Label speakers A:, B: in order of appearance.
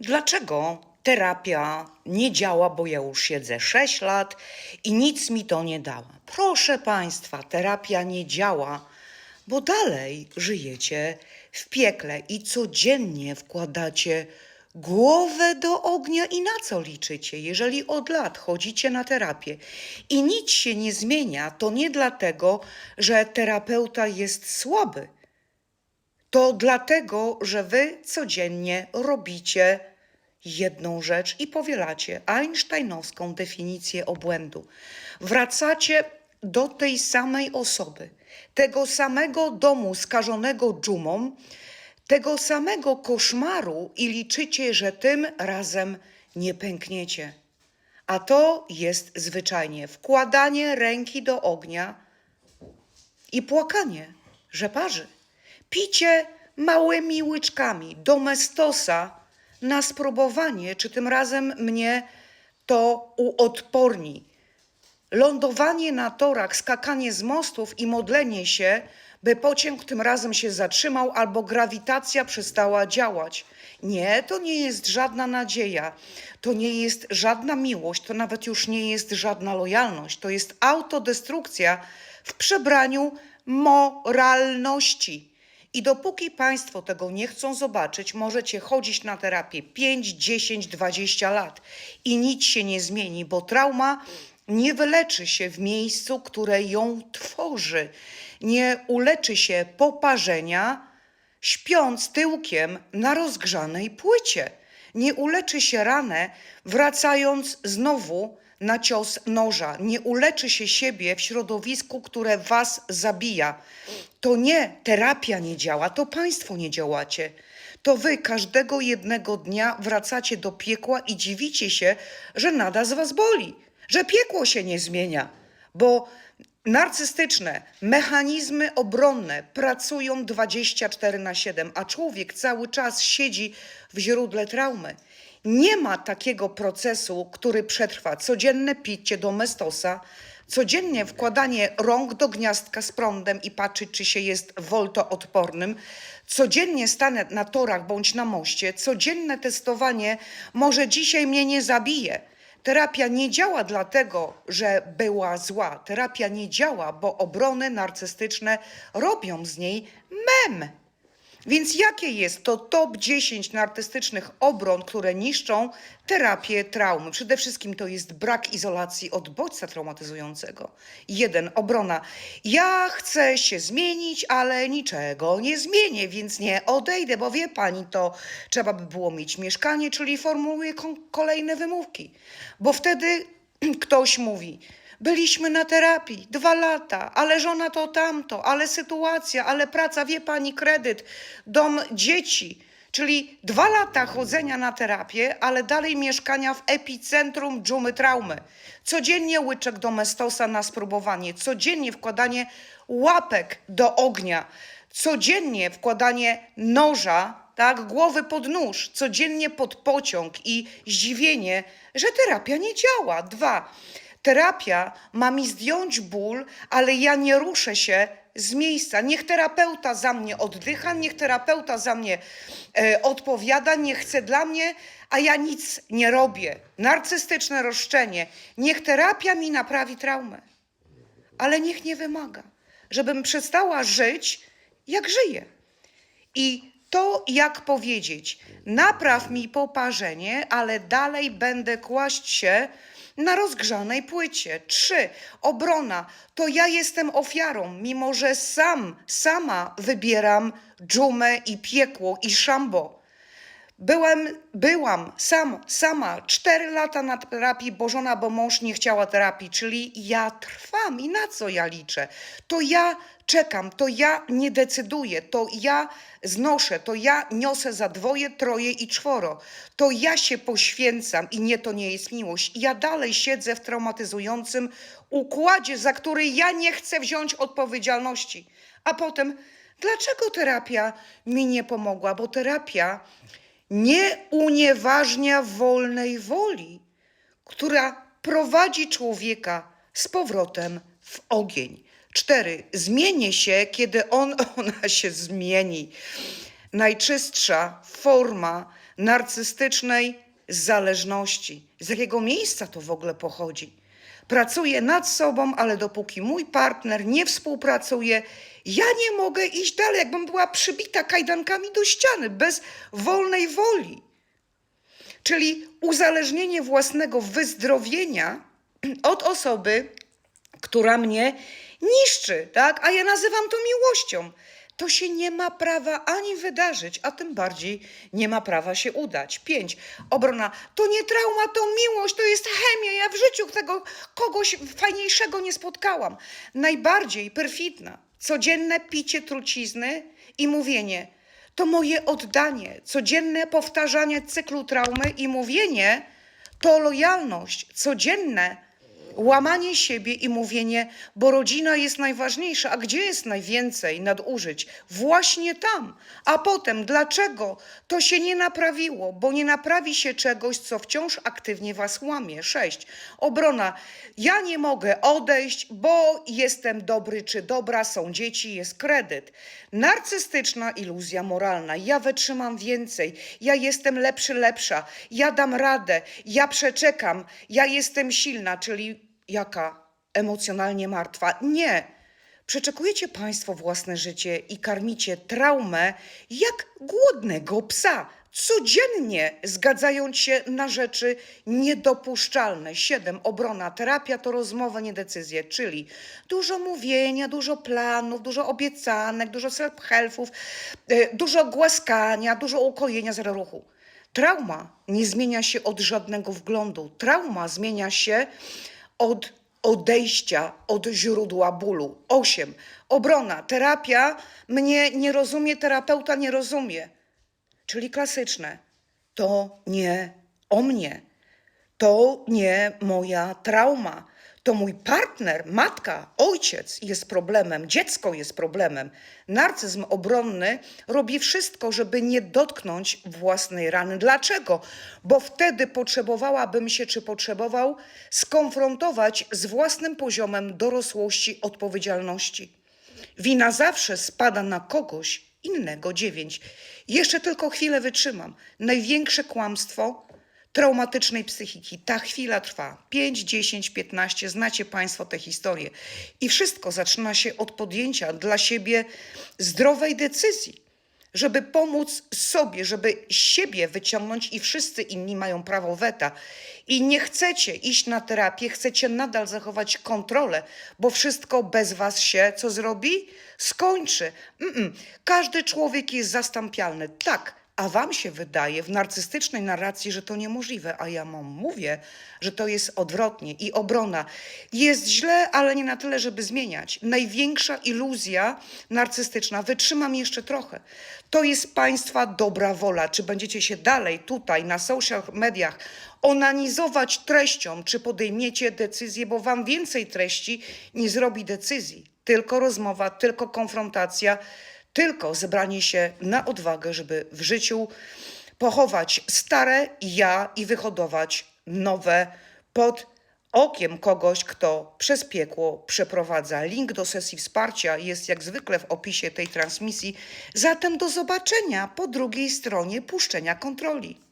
A: Dlaczego terapia nie działa, bo ja już siedzę 6 lat i nic mi to nie dała? Proszę Państwa, terapia nie działa, bo dalej żyjecie w piekle i codziennie wkładacie głowę do ognia i na co liczycie? Jeżeli od lat chodzicie na terapię i nic się nie zmienia, to nie dlatego, że terapeuta jest słaby. To dlatego, że wy codziennie robicie jedną rzecz i powielacie einsteinowską definicję obłędu. Wracacie do tej samej osoby, tego samego domu skażonego dżumą, tego samego koszmaru i liczycie, że tym razem nie pękniecie. A to jest zwyczajnie wkładanie ręki do ognia i płakanie, że parzy. Picie małymi łyczkami domestosa na spróbowanie, czy tym razem mnie to uodporni. Lądowanie na torach, skakanie z mostów i modlenie się, by pociąg tym razem się zatrzymał albo grawitacja przestała działać. Nie, to nie jest żadna nadzieja, to nie jest żadna miłość, to nawet już nie jest żadna lojalność, to jest autodestrukcja w przebraniu moralności. I dopóki Państwo tego nie chcą zobaczyć, możecie chodzić na terapię 5, 10, 20 lat i nic się nie zmieni, bo trauma nie wyleczy się w miejscu, które ją tworzy. Nie uleczy się poparzenia, śpiąc tyłkiem na rozgrzanej płycie. Nie uleczy się ranę, wracając znowu na cios noża. Nie uleczy się siebie w środowisku, które was zabija. To nie terapia nie działa, to państwo nie działacie. To wy każdego jednego dnia wracacie do piekła i dziwicie się, że nada z was boli, że piekło się nie zmienia, bo narcystyczne mechanizmy obronne pracują 24 na 7, a człowiek cały czas siedzi w źródle traumy. Nie ma takiego procesu, który przetrwa codzienne picie do mestosa, codziennie wkładanie rąk do gniazdka z prądem i patrzeć, czy się jest woltoodpornym, codziennie stanę na torach bądź na moście, codzienne testowanie może dzisiaj mnie nie zabije. Terapia nie działa dlatego, że była zła. Terapia nie działa, bo obrony narcystyczne robią z niej mem. Więc jakie jest to top 10 narcystycznych obron, które niszczą terapię traumy? Przede wszystkim to jest brak izolacji od bodźca traumatyzującego. Jeden, obrona. Ja chcę się zmienić, ale niczego nie zmienię, więc nie odejdę, bo wie pani, to trzeba by było mieć mieszkanie, czyli formułuje kon- kolejne wymówki. Bo wtedy ktoś mówi, Byliśmy na terapii dwa lata, ale żona to tamto, ale sytuacja, ale praca, wie pani, kredyt, dom dzieci. Czyli dwa lata chodzenia na terapię, ale dalej mieszkania w epicentrum dżumy traumy. Codziennie łyczek do mestosa na spróbowanie, codziennie wkładanie łapek do ognia, codziennie wkładanie noża, tak, głowy pod nóż, codziennie pod pociąg i zdziwienie, że terapia nie działa. Dwa. Terapia ma mi zdjąć ból, ale ja nie ruszę się z miejsca. Niech terapeuta za mnie oddycha, niech terapeuta za mnie e, odpowiada, niech chce dla mnie, a ja nic nie robię. Narcystyczne roszczenie. Niech terapia mi naprawi traumę, ale niech nie wymaga, żebym przestała żyć, jak żyję. I to, jak powiedzieć, napraw mi poparzenie, ale dalej będę kłaść się na rozgrzanej płycie. Trzy, obrona. To ja jestem ofiarą, mimo że sam, sama wybieram dżumę i piekło i szambo. Byłem, byłam sam, sama cztery lata na terapii, bo żona, bo mąż nie chciała terapii, czyli ja trwam i na co ja liczę? To ja czekam, to ja nie decyduję, to ja znoszę, to ja niosę za dwoje, troje i czworo. To ja się poświęcam i nie, to nie jest miłość. Ja dalej siedzę w traumatyzującym układzie, za który ja nie chcę wziąć odpowiedzialności. A potem, dlaczego terapia mi nie pomogła? Bo terapia nie unieważnia wolnej woli, która prowadzi człowieka z powrotem w ogień. Cztery. Zmienię się, kiedy on, ona się zmieni. Najczystsza forma narcystycznej zależności. Z jakiego miejsca to w ogóle pochodzi? Pracuję nad sobą, ale dopóki mój partner nie współpracuje, ja nie mogę iść dalej, jakbym była przybita kajdankami do ściany, bez wolnej woli. Czyli uzależnienie własnego wyzdrowienia od osoby, która mnie niszczy, tak? A ja nazywam to miłością. To się nie ma prawa ani wydarzyć, a tym bardziej nie ma prawa się udać. Pięć. Obrona. To nie trauma, to miłość, to jest chemia. Ja w życiu tego kogoś fajniejszego nie spotkałam. Najbardziej perfidna. Codzienne picie trucizny i mówienie. To moje oddanie. Codzienne powtarzanie cyklu traumy i mówienie to lojalność. Codzienne łamanie siebie i mówienie, bo rodzina jest najważniejsza, a gdzie jest najwięcej nadużyć? Właśnie tam. A potem, dlaczego to się nie naprawiło? Bo nie naprawi się czegoś, co wciąż aktywnie was łamie. Sześć. Obrona. Ja nie mogę odejść, bo jestem dobry czy dobra, są dzieci, jest kredyt. Narcystyczna iluzja moralna. Ja wytrzymam więcej, ja jestem lepszy, lepsza, ja dam radę, ja przeczekam, ja jestem silna, czyli jaka? Emocjonalnie martwa? Nie. Przeczekujecie Państwo własne życie i karmicie traumę jak głodnego psa, codziennie zgadzając się na rzeczy niedopuszczalne. Siedem, obrona, terapia to rozmowa, nie decyzje, czyli dużo mówienia, dużo planów, dużo obiecanek, dużo self-helpów, e, dużo głaskania, dużo ukojenia zero ruchu. Trauma nie zmienia się od żadnego wglądu. Trauma zmienia się od odejścia od źródła bólu. Osiem. Obrona. Terapia mnie nie rozumie, terapeuta nie rozumie. Czyli klasyczne. To nie o mnie. To nie moja trauma. To mój partner, matka, ojciec jest problemem, dziecko jest problemem. Narcyzm obronny robi wszystko, żeby nie dotknąć własnej rany. Dlaczego? Bo wtedy potrzebowałabym się, czy potrzebował, skonfrontować z własnym poziomem dorosłości, odpowiedzialności. Wina zawsze spada na kogoś innego. Dziewięć. Jeszcze tylko chwilę wytrzymam. Największe kłamstwo traumatycznej psychiki. Ta chwila trwa 5, 10, 15. Znacie Państwo te historie. I wszystko zaczyna się od podjęcia dla siebie zdrowej decyzji, żeby pomóc sobie, żeby siebie wyciągnąć i wszyscy inni mają prawo weta. I nie chcecie iść na terapię, chcecie nadal zachować kontrolę, bo wszystko bez Was się co zrobi? Skończy. Mm-mm. Każdy człowiek jest zastąpialny. Tak, a wam się wydaje w narcystycznej narracji, że to niemożliwe, a ja wam mówię, że to jest odwrotnie i obrona. Jest źle, ale nie na tyle, żeby zmieniać. Największa iluzja narcystyczna, wytrzymam jeszcze trochę. To jest państwa dobra wola. Czy będziecie się dalej tutaj na social mediach onanizować treścią, czy podejmiecie decyzję, bo wam więcej treści nie zrobi decyzji. Tylko rozmowa, tylko konfrontacja tylko zebranie się na odwagę, żeby w życiu pochować stare ja i wyhodować nowe pod okiem kogoś, kto przez piekło przeprowadza. Link do sesji wsparcia jest jak zwykle w opisie tej transmisji. Zatem do zobaczenia po drugiej stronie puszczenia kontroli.